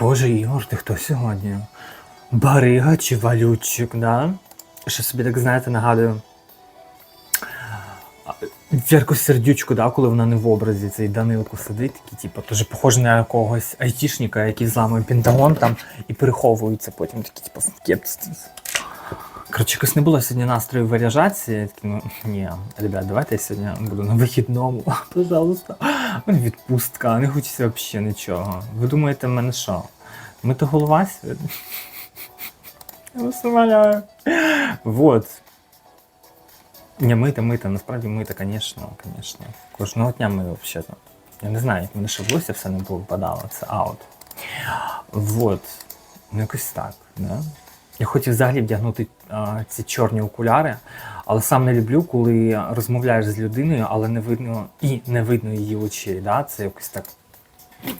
Боже, Ігор, ти хто сьогодні? Барига чи валютчик, да? Що собі так, знаєте, нагадую. Вірку сердючку, да, коли вона не в образі, цей Данилко сидить, такий, типу, дуже похожий на якогось айтішника, який зламує пентагон там і переховується потім такі, типу, в кепці. Коротше, якось не було сьогодні настрою виряжатися. Я такий, ну ні, ребят, давайте я сьогодні буду на вихідному. Пожалуйста. У мене відпустка, не хочеться взагалі нічого. Ви думаєте, в мене що? Ми то голова сьогодні? Я вас умоляю. Вот. Не мити, мити, насправді мити, звісно, звісно. Кожного дня ми взагалі. Я не знаю, як мене ще волосся все не випадало, це аут. Вот. Ну якось так, да? Я хотів взагалі вдягнути а, ці чорні окуляри, але сам не люблю, коли розмовляєш з людиною, але не видно і не видно її очей. Да? Це якось так.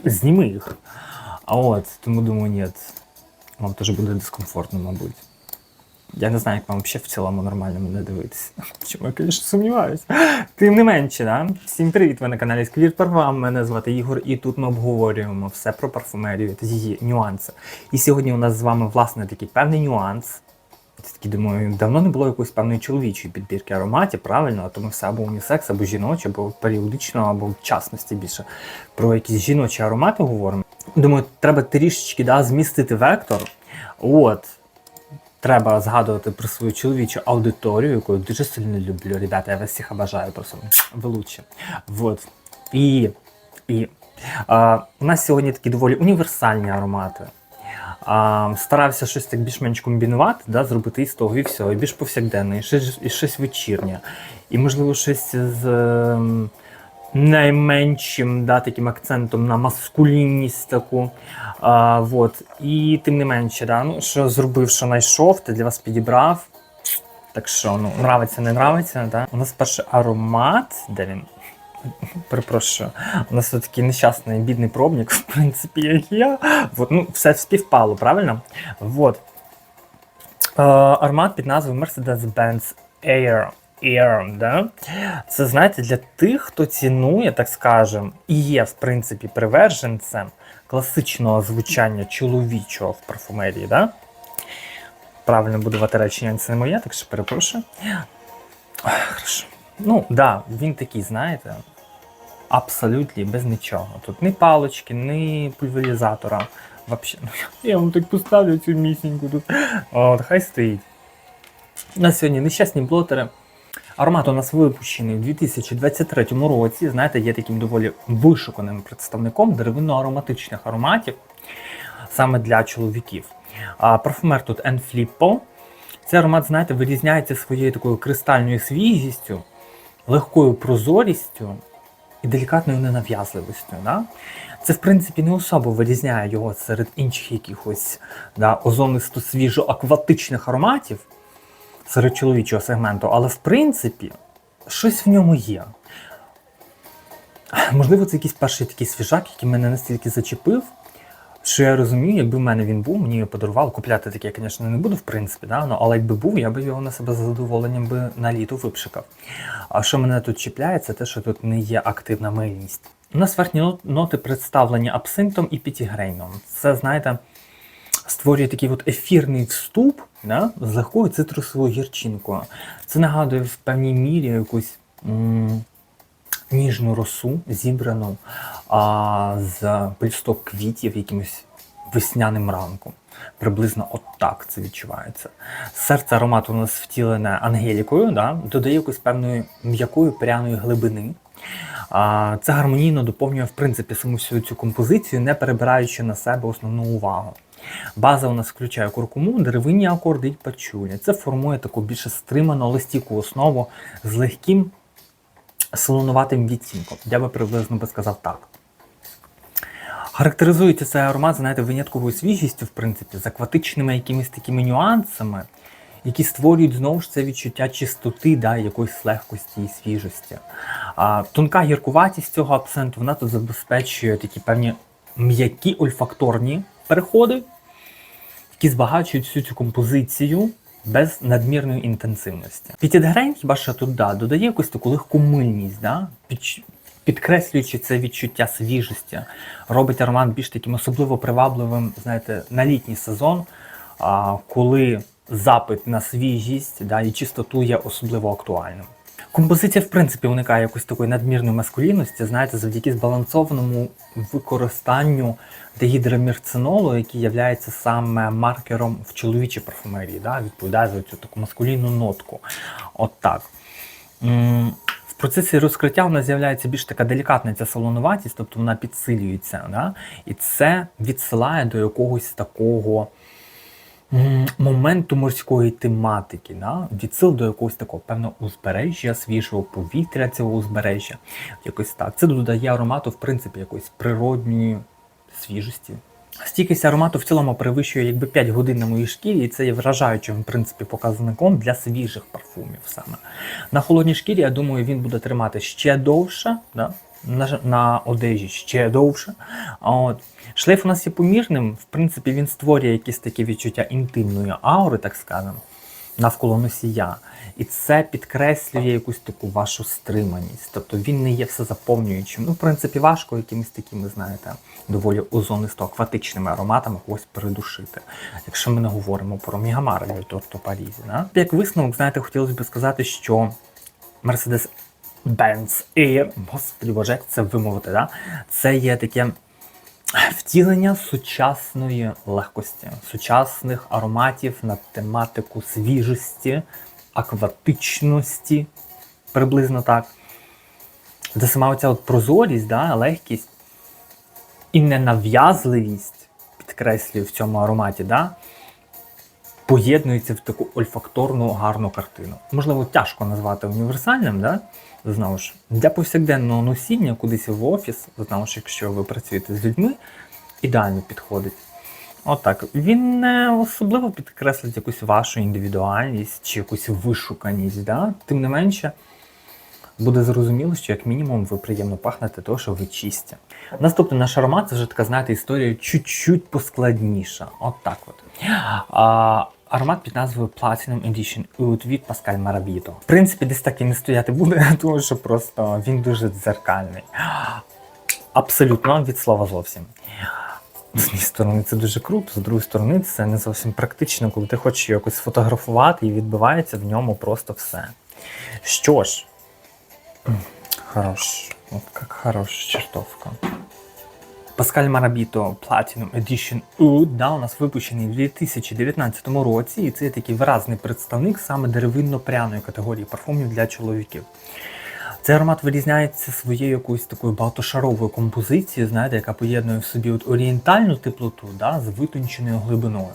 Зніми їх. А от, тому думаю, ні. Вам теж буде дискомфортно, мабуть. Я не знаю, як вам взагалі в цілому нормально мене дивитися. Чому я, звісно, сумніваюся. Тим не менше, да? Всім привіт! Ви на каналі Сквір Парфам. Мене звати Ігор, і тут ми обговорюємо все про парфумерію та її нюанси. І сьогодні у нас з вами, власне, такий певний нюанс. Я такий думаю, давно не було якоїсь певної чоловічої підбірки ароматів, правильно, а то ми все або унісекс, або жіночі, або періодично, або в частності більше про якісь жіночі аромати говоримо. Думаю, треба трішечки да, змістити вектор. От. Треба згадувати про свою чоловічу аудиторію, яку я дуже сильно люблю. Ребята, я вас всіх обожаю просто ви. Вот. І, і а, у нас сьогодні такі доволі універсальні аромати. А, старався щось так більш-менш комбінувати, да, зробити і з того, і все, і більш повсякденне, і щось, і щось вечірнє. І, можливо, щось з ем, найменшим да, таким акцентом на маскулінність таку. А, вот. І тим не менше, да, ну, що зробив, що знайшов, ти для вас підібрав. Так що, ну, нравиться, не нравиться. Да? У нас перший аромат, де він? Перепрошую, у нас такий нещасний бідний пробник, в принципі, як я. Вот, ну, все співпало, правильно? Вот. Е, аромат під назвою Mercedes-Benz Air. Air, да? Це знаєте, для тих, хто цінує, так скажем, і є, в принципі, приверженцем класичного звучання чоловічого в парфумерії, да? Правильно будувати речення, це не моє, так що перепрошую. Хорошо. Ну, да, він такий, знаєте, абсолютно без нічого. Тут ні палочки, ні пульверізатора. Вообще, ну, я вам так поставлю цю місіньку тут. От, хай стоїть. У нас сьогодні нещасні блотери. Аромат у нас випущений у 2023 році. Знаєте, є таким доволі вишуканим представником деревинно-ароматичних ароматів саме для чоловіків. А, парфумер тут Enflippo. Цей аромат, знаєте, вирізняється своєю такою кристальною свіжістю, легкою прозорістю і делікатною ненав'язливістю. Да? Це, в принципі, не особо вирізняє його серед інших якихось да, озонисто свіжо акватичних ароматів серед чоловічого сегменту, але в принципі щось в ньому є. Можливо, це якийсь перший такий свіжак, який мене настільки зачепив, що я розумію, якби в мене він був, мені його подарували. Купляти таке, я, звісно, не буду, в принципі, да? ну, але якби був, я би його на себе з задоволенням би на літо випшикав. А що мене тут чіпляє, це те, що тут не є активна мильність. У нас верхні ноти представлені абсинтом і пітігрейном. Це, знаєте, створює такий от ефірний вступ да, з легкою цитрусовою гірчинкою. Це нагадує в певній мірі якусь м, ніжну росу, зібрану а, з пелюсток квітів якимось весняним ранком. Приблизно от так це відчувається. Серце аромату у нас втілене ангелікою, да, додає якоїсь певної м'якої пряної глибини. Це гармонійно доповнює в принципі саму всю цю композицію, не перебираючи на себе основну увагу. База у нас включає куркуму, деревинні акорди і пачулі. Це формує таку більше стриману листівку основу з легким солонуватим відтінком. Я би приблизно би сказав так. Характеризується цей аромат, знаєте, винятковою свіжістю, в принципі, з акватичними якимись такими нюансами, які створюють знову ж це відчуття чистоти, да, якоїсь легкості і свіжості. А, тонка гіркуватість цього акценту вона тут забезпечує такі певні м'які ольфакторні переходи, які збагачують всю цю композицію без надмірної інтенсивності. Пітідгрейн, хіба що тут да, додає якусь таку легку мильність, да? Під, підкреслюючи це відчуття свіжості, робить аромат більш таким особливо привабливим, знаєте, на літній сезон, а, коли запит на свіжість да, і чистоту є особливо актуальним. Композиція, в принципі, уникає якоїсь такої надмірної маскулінності, знаєте, завдяки збалансованому використанню дегідромірцинолу, який є саме маркером в чоловічій парфумерії, да, відповідає за цю таку маскулінну нотку. От так. В процесі розкриття у нас з'являється більш така делікатна ця солонуватість, тобто вона підсилюється. Да? І це відсилає до якогось такого моменту морської тематики, да? відсил до якогось такого певного узбережжя, свіжого повітря цього узбережжя. Якось так. Це додає аромату, в принципі, якоїсь природньої свіжості. Стійкість аромату в цілому перевищує якби 5 годин на моїй шкірі, і це є вражаючим в принципі, показником для свіжих парфумів саме. На холодній шкірі, я думаю, він буде тримати ще довше, да? На, на одежі ще довше. От шлейф у нас є помірним, в принципі, він створює якісь такі відчуття інтимної аури, так скажемо, навколо носія. І це підкреслює якусь таку вашу стриманість. Тобто він не є всезаповнюючим. Ну, в принципі, важко якимись такими, знаєте, доволі озонисто акватичними ароматами когось придушити. Якщо ми не говоримо про Мігамара від Торто Парізі. Да? Як висновок, знаєте, хотілося б сказати, що Mercedes Benz Air, господи боже, як це вимовити, да? це є таке втілення сучасної легкості, сучасних ароматів на тематику свіжості, акватичності, приблизно так. Де сама оця от прозорість, да, легкість і ненав'язливість, підкреслюю в цьому ароматі, да, поєднується в таку ольфакторну гарну картину. Можливо, тяжко назвати універсальним, да? Знову ж, для повсякденного носіння, кудись в офіс, знову ж, якщо ви працюєте з людьми, ідеально підходить. Отак. Він не особливо підкреслить якусь вашу індивідуальність чи якусь вишуканість. Да? Тим не менше, буде зрозуміло, що як мінімум ви приємно пахнете, того, що ви чисті. Наступний наш аромат це вже така, знаєте, історія чуть-чуть поскладніша. От так от. А, аромат під назвою Platinum Edition Oud від Pascal Marabito. В принципі, десь так і не стояти буде, тому що просто він дуже дзеркальний. Абсолютно від слова зовсім. З однієї сторони це дуже круто, з другої сторони це не зовсім практично, коли ти хочеш якось сфотографувати і відбивається в ньому просто все. Що ж, хорош, от як хороша чертовка. Паскаль Марабіто Platinum Edition Oud, да, у нас випущений в 2019 році, і це такий виразний представник саме деревинно-пряної категорії парфумів для чоловіків. Цей аромат вирізняється своєю якоюсь такою багатошаровою композицією, знаєте, яка поєднує в собі от орієнтальну теплоту да, з витонченою глибиною.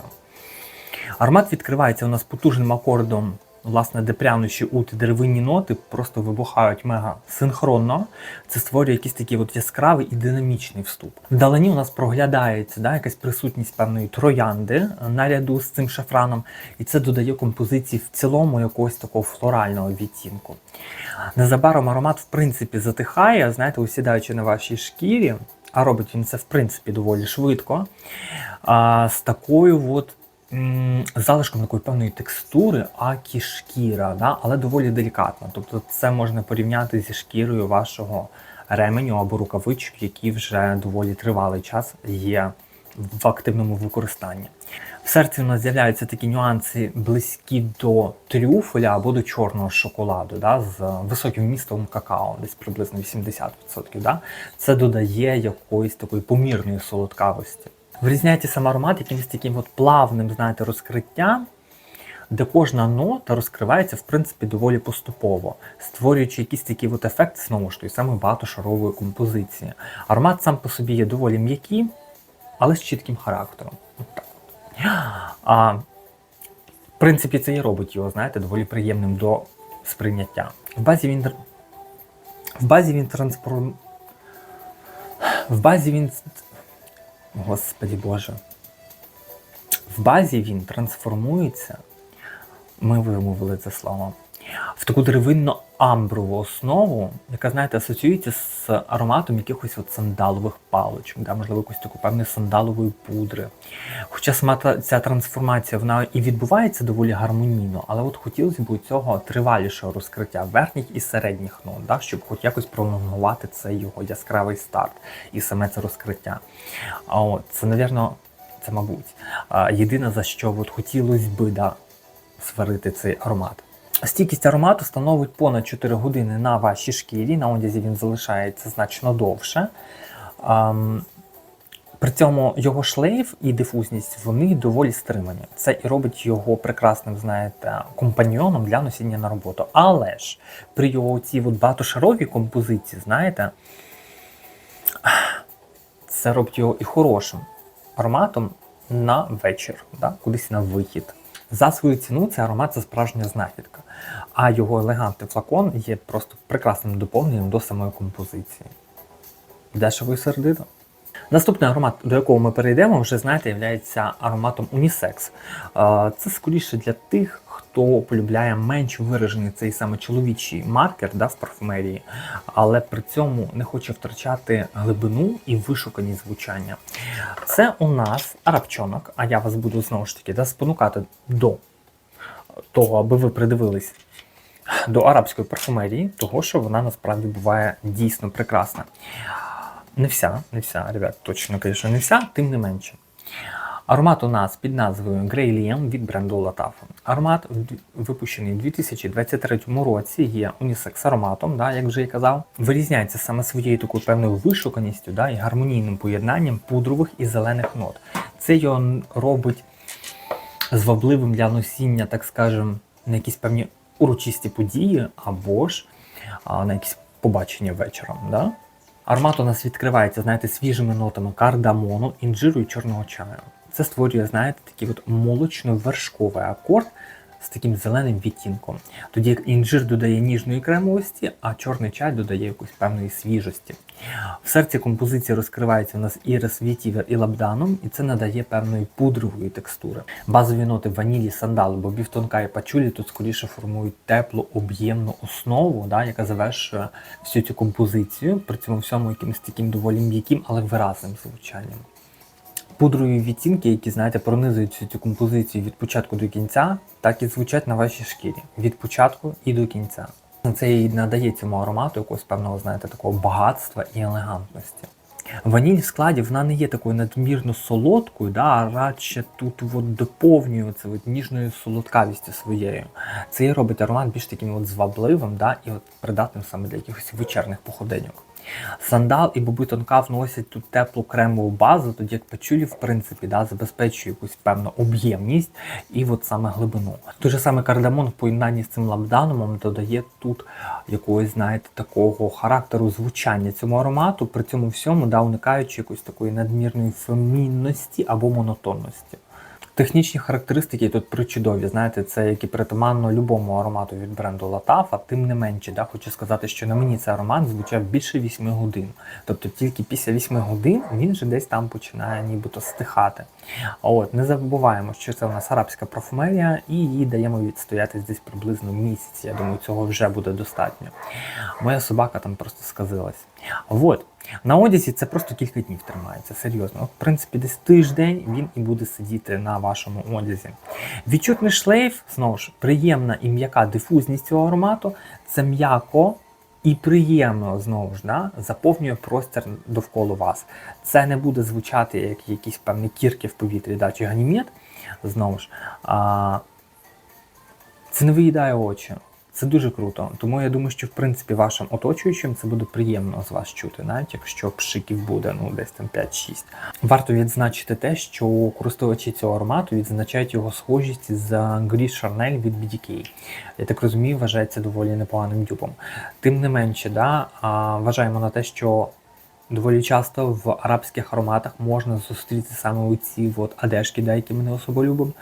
Аромат відкривається у нас потужним акордом, власне, де прянощі ут і деревинні ноти просто вибухають мега синхронно. Це створює якийсь такий от яскравий і динамічний вступ. Вдалині у нас проглядається да, якась присутність певної троянди е, наряду з цим шафраном, і це додає композиції в цілому якогось такого флорального відтінку. Незабаром аромат, в принципі, затихає, знаєте, усідаючи на вашій шкірі, а робить він це в принципі доволі швидко. А, з такою от залишком такої певної текстури, акі шкіра, да? але доволі делікатно. Тобто це можна порівняти зі шкірою вашого ременю або рукавичок, які вже доволі тривалий час є в активному використанні. В серці у нас з'являються такі нюанси близькі до трюфеля або до чорного шоколаду, да, з високим вмістом какао, десь приблизно 80%. Да. Це додає якоїсь такої помірної солодкавості. Вирізняється сам аромат якимось таким от плавним, знаєте, розкриттям, де кожна нота розкривається в принципі доволі поступово, створюючи якийсь такий от ефект знову ж тої саме багатошарової композиції. Аромат сам по собі є доволі м'який, але з чітким характером. От так. А, в принципі, це і робить його, знаєте, доволі приємним до сприйняття. В базі він в базі він транспор... В базі він. Господі Боже. В базі він трансформується. Ми вимовили це слово. В таку деревинно амброву основу, яка, знаєте, асоціюється з ароматом якихось от сандалових паличок, да, можливо, якоїсь такої певної сандалової пудри. Хоча сама та- ця трансформація вона і відбувається доволі гармонійно, але от хотілося б у цього тривалішого розкриття верхніх і середніх нот, да, щоб хоч якось пролонгувати цей його яскравий старт і саме це розкриття. А от це, навірно, це, мабуть, єдине за що от хотілося би да, сварити цей аромат. Стійкість аромату становить понад 4 години на вашій шкірі. На одязі він залишається значно довше. При цьому його шлейф і дифузність вони доволі стримані. Це і робить його прекрасним, знаєте, компаньйоном для носіння на роботу. Але ж при його цій от багатошаровій композиції, знаєте, це робить його і хорошим ароматом на вечір, да? кудись на вихід. За свою ціну цей аромат це справжня знахідка. А його елегантний флакон є просто прекрасним доповненням до самої композиції. Дешево і сердито. Наступний аромат, до якого ми перейдемо, вже знаєте, є ароматом унісекс. Е, Це скоріше для тих, хто полюбляє менш виражений цей саме чоловічий маркер да, в парфумерії, але при цьому не хоче втрачати глибину і вишуканість звучання. Це у нас арабчонок, а я вас буду знову ж таки да, спонукати до того, аби ви придивились до арабської парфумерії, того що вона насправді буває дійсно прекрасна. Не вся, не вся, ребят, точно, звісно, не вся, тим не менше. Аромат у нас під назвою Liam від бренду Latafa. Аромат випущений у 2023 році, є унісекс ароматом, да, як вже я казав. Вирізняється саме своєю такою певною вишуканістю да, і гармонійним поєднанням пудрових і зелених нот. Це його робить звабливим для носіння, так скажем, на якісь певні урочисті події або ж а, на якісь побачення вечором. Да? Аромат у нас відкривається, знаєте, свіжими нотами кардамону, інжиру і чорного чаю. Це створює, знаєте, такий от молочно-вершковий акорд з таким зеленим відтінком. Тоді як інжир додає ніжної кремовості, а чорний чай додає якоїсь певної свіжості. В серці композиції розкривається у нас ірис вітівер і лабданом, і це надає певної пудрової текстури. Базові ноти ванілі, сандалу, бобів тонка і пачулі тут скоріше формують теплу об'ємну основу, да, яка завершує всю цю композицію, при цьому всьому якимось таким доволі м'яким, але виразним звучанням. Пудрові відтінки, які, знаєте, пронизують цю композицію від початку до кінця, так і звучать на вашій шкірі від початку і до кінця. Це і надає цьому аромату якогось певного, знаєте, такого багатства і елегантності. Ваніль в складі вона не є такою надмірно солодкою, да, а радше тут от доповнює це от ніжною солодкавістю своєю. Це і робить аромат більш таким от звабливим да, і от придатним саме для якихось вечірних походеньок. Сандал і боби тонка вносять тут теплу кремову базу, тоді як пачулі, в принципі, да, забезпечує якусь певну об'ємність і от саме глибину. Той же саме кардамон в поєднанні з цим лабданумом додає тут якогось, знаєте, такого характеру звучання цьому аромату, при цьому всьому да, уникаючи якоїсь такої надмірної фемінності або монотонності. Технічні характеристики тут причудові, знаєте, це як і притаманно любому аромату від бренду Латафа, тим не менше, да, хочу сказати, що на мені цей аромат звучав більше 8 годин. Тобто тільки після 8 годин він вже десь там починає нібито стихати. От не забуваємо, що це у нас арабська парфумерія, і її даємо відстоятись десь приблизно місяць. Я думаю, цього вже буде достатньо. Моя собака там просто сказилась. От. На одязі це просто кілька днів тримається, серйозно. От, в принципі, десь тиждень він і буде сидіти на вашому одязі. Відчутний шлейф, знову ж, приємна і м'яка дифузність цього аромату. Це м'яко і приємно знову ж да, заповнює простір довкола вас. Це не буде звучати як якісь певні кірки в повітрі, да, чи ганімет. Знову ж, а, це не виїдає очі. Це дуже круто. Тому я думаю, що в принципі вашим оточуючим це буде приємно з вас чути, навіть якщо пшиків буде ну десь там 5-6. Варто відзначити те, що користувачі цього аромату відзначають його схожість з Gris Charnel від BDK. Я так розумію, вважається доволі непоганим дюпом. Тим не менше, да, вважаємо на те, що доволі часто в арабських ароматах можна зустріти саме оці от адешки, да, які ми не особо любимо.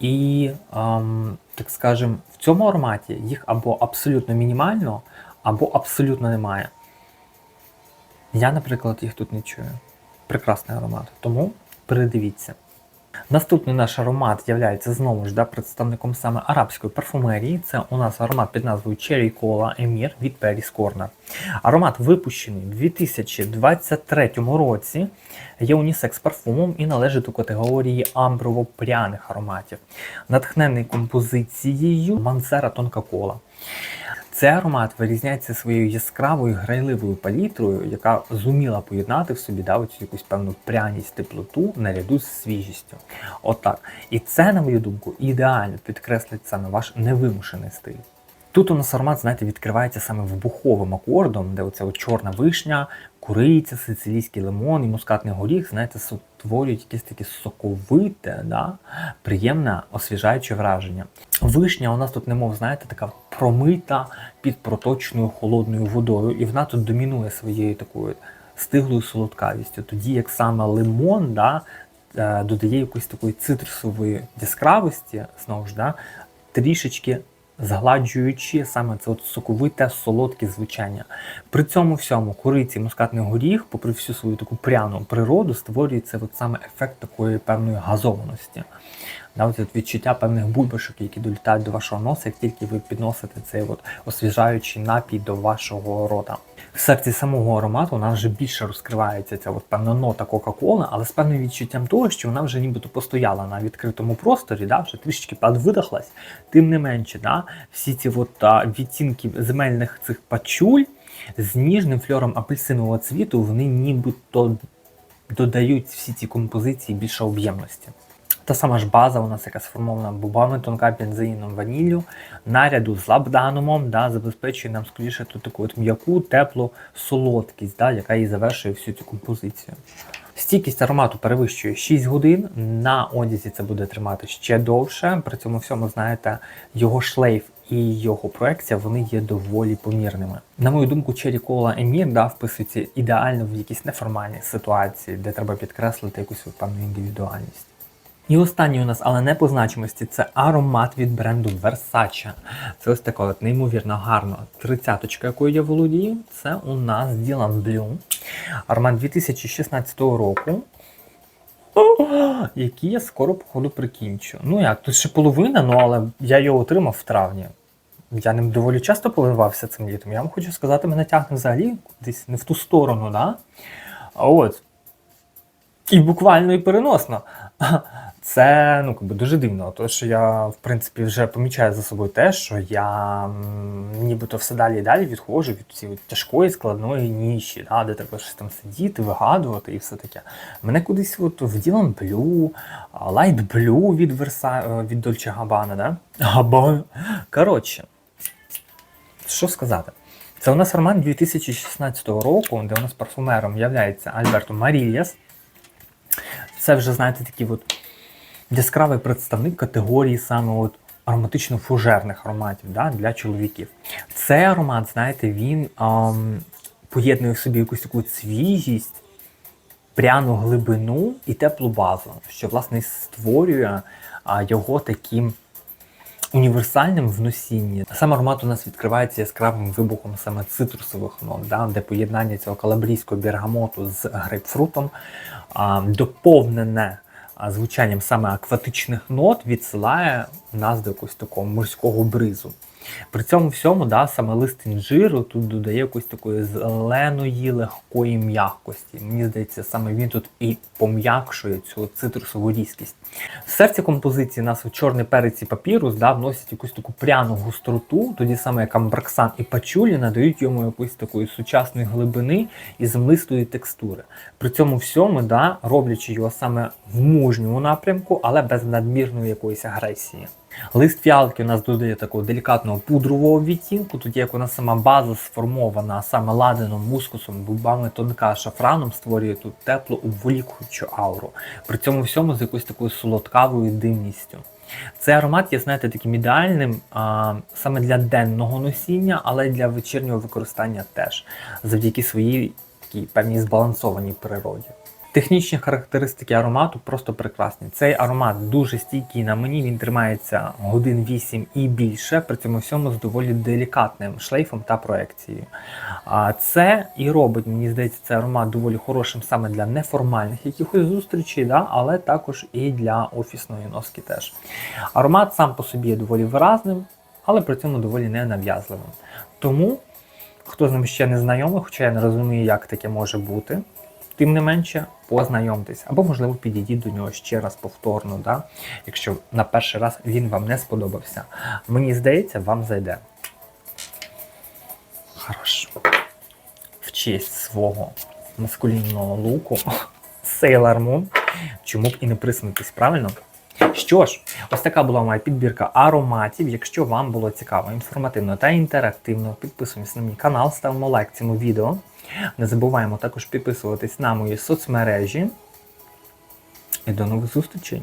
І, ем, так скажем, в цьому ароматі їх або абсолютно мінімально, або абсолютно немає. Я, наприклад, їх тут не чую. Прекрасний аромат. Тому передивіться. Наступний наш аромат є знову ж да, представником саме арабської парфумерії. Це у нас аромат під назвою Cherry Cola Emir від Paris Corner. Аромат випущений у 2023 році. Є унісекс парфумом і належить у категорії амброво-пряних ароматів, натхнений композицією Мансера Тонка Кола. Цей аромат вирізняється своєю яскравою грайливою палітрою, яка зуміла поєднати в собі да, оцю якусь певну пряність, теплоту наряду з свіжістю. Отак. І це, на мою думку, ідеально підкреслить саме ваш невимушений стиль. Тут у нас аромат, знаєте, відкривається саме вибуховим акордом, де оця от чорна вишня, куриця, сицилійський лимон і мускатний горіх, знаєте, створюють якесь таке соковите, да, приємне, освіжаюче враження. Вишня у нас тут, немов, знаєте, така промита під проточною холодною водою, і вона тут домінує своєю такою стиглою солодкавістю. Тоді як саме лимон да, е, додає якоїсь такої цитрусової яскравості, знову ж да, трішечки згладжуючи саме це от соковите, солодке звучання. При цьому всьому куриці мускатний горіх, попри всю свою таку пряну природу, створюється от саме ефект такої певної газованості. Да, от відчуття певних бульбашок, які долітають до вашого носа, як тільки ви підносите цей от освіжаючий напій до вашого рота. В серці самого аромату нас вже більше розкривається ця от певна нота Кока-Коли, але з певним відчуттям того, що вона вже нібито постояла на відкритому просторі, да, вже трішечки подвидохлась. Тим не менше, да, всі ці от, а, відтінки земельних цих пачуль з ніжним фльором апельсинового цвіту, вони нібито додають всі ці композиції більше об'ємності. Та сама ж база у нас яка сформована бубами, тонка бензоїном ваніллю, наряду з лабданумом, да, забезпечує нам скоріше тут таку от м'яку, теплу солодкість, да, яка і завершує всю цю композицію. Стійкість аромату перевищує 6 годин. На одязі це буде тримати ще довше. При цьому всьому, знаєте, його шлейф і його проекція вони є доволі помірними. На мою думку, Cherry Cola Emir да, вписується ідеально в якісь неформальні ситуації, де треба підкреслити якусь певну індивідуальність. І останній у нас, але не по значимості, це аромат від бренду Versace. Це ось така от неймовірно гарна тридцяточка, якою я володію. Це у нас Dylan Blue. Аромат 2016 року. Який я скоро, походу, прикінчу. Ну як, тут ще половина, ну але я його отримав в травні. Я ним доволі часто поливався цим літом. Я вам хочу сказати, мене тягне взагалі десь не в ту сторону, да? От. І буквально і переносно. Це ну якби дуже дивно, тому що я в принципі вже помічаю за собою те, що я нібито все далі і далі відходжу від цієї тяжкої складної ніші, да, де треба щось там сидіти, вигадувати і все таке. Мене кудись от в Dylan Blue, Light Blue від Верса від Dolce Gabbana, да? Gabbana. Коротше, що сказати? Це у нас формат 2016 року, де у нас парфумером є Альберто Марільяс. Це вже, знаєте, такий от яскравий представник категорії саме от ароматично-фужерних ароматів да, для чоловіків. Цей аромат, знаєте, він ем, поєднує в собі якусь таку свіжість, пряну глибину і теплу базу, що власне створює а, його таким. Універсальним в носінні. Сам аромат у нас відкривається яскравим вибухом саме цитрусових нот, да, де поєднання цього калабрійського бергамоту з грейпфрутом а, доповнене звучанням саме акватичних нот відсилає нас до якогось такого морського бризу. При цьому всьому, да, саме лист інжиру тут додає якоїсь такої зеленої, легкої м'якості. Мені здається, саме він тут і пом'якшує цю цитрусову різкість. В серці композиції нас у чорний перець і папірус да, вносять якусь таку пряну гостроту, тоді саме як амбраксан і пачулі надають йому якоїсь такої сучасної глибини і землистої текстури. При цьому всьому, да, роблячи його саме в мужньому напрямку, але без надмірної якоїсь агресії. Лист фіалки у нас додає такого делікатного пудрового відтінку, тоді як у нас сама база сформована саме ладаном, мускусом, бубами тонка шафраном, створює тут теплу обволікуючу ауру. При цьому всьому з якоюсь такою солодкавою димністю. Цей аромат є, знаєте, таким ідеальним а, саме для денного носіння, але й для вечірнього використання теж, завдяки своїй такій певній збалансованій природі. Технічні характеристики аромату просто прекрасні. Цей аромат дуже стійкий на мені, він тримається годин 8 і більше, при цьому всьому з доволі делікатним шлейфом та проекцією. А це і робить, мені здається, цей аромат доволі хорошим саме для неформальних якихось зустрічей, да? але також і для офісної носки теж. Аромат сам по собі є доволі виразним, але при цьому доволі ненав'язливим. Тому, хто з ним ще не знайомий, хоча я не розумію, як таке може бути, тим не менше познайомтесь, або, можливо, підійдіть до нього ще раз повторно, да? якщо на перший раз він вам не сподобався. Мені здається, вам зайде. Хорошо. В честь свого маскулінного луку Sailor Moon. Чому б і не присунутись, правильно? Що ж, ось така була моя підбірка ароматів. Якщо вам було цікаво, інформативно та інтерактивно, підписуємось на мій канал, ставимо лайк цьому відео. Не забуваємо також підписуватись на мої соцмережі. І до нових зустрічей!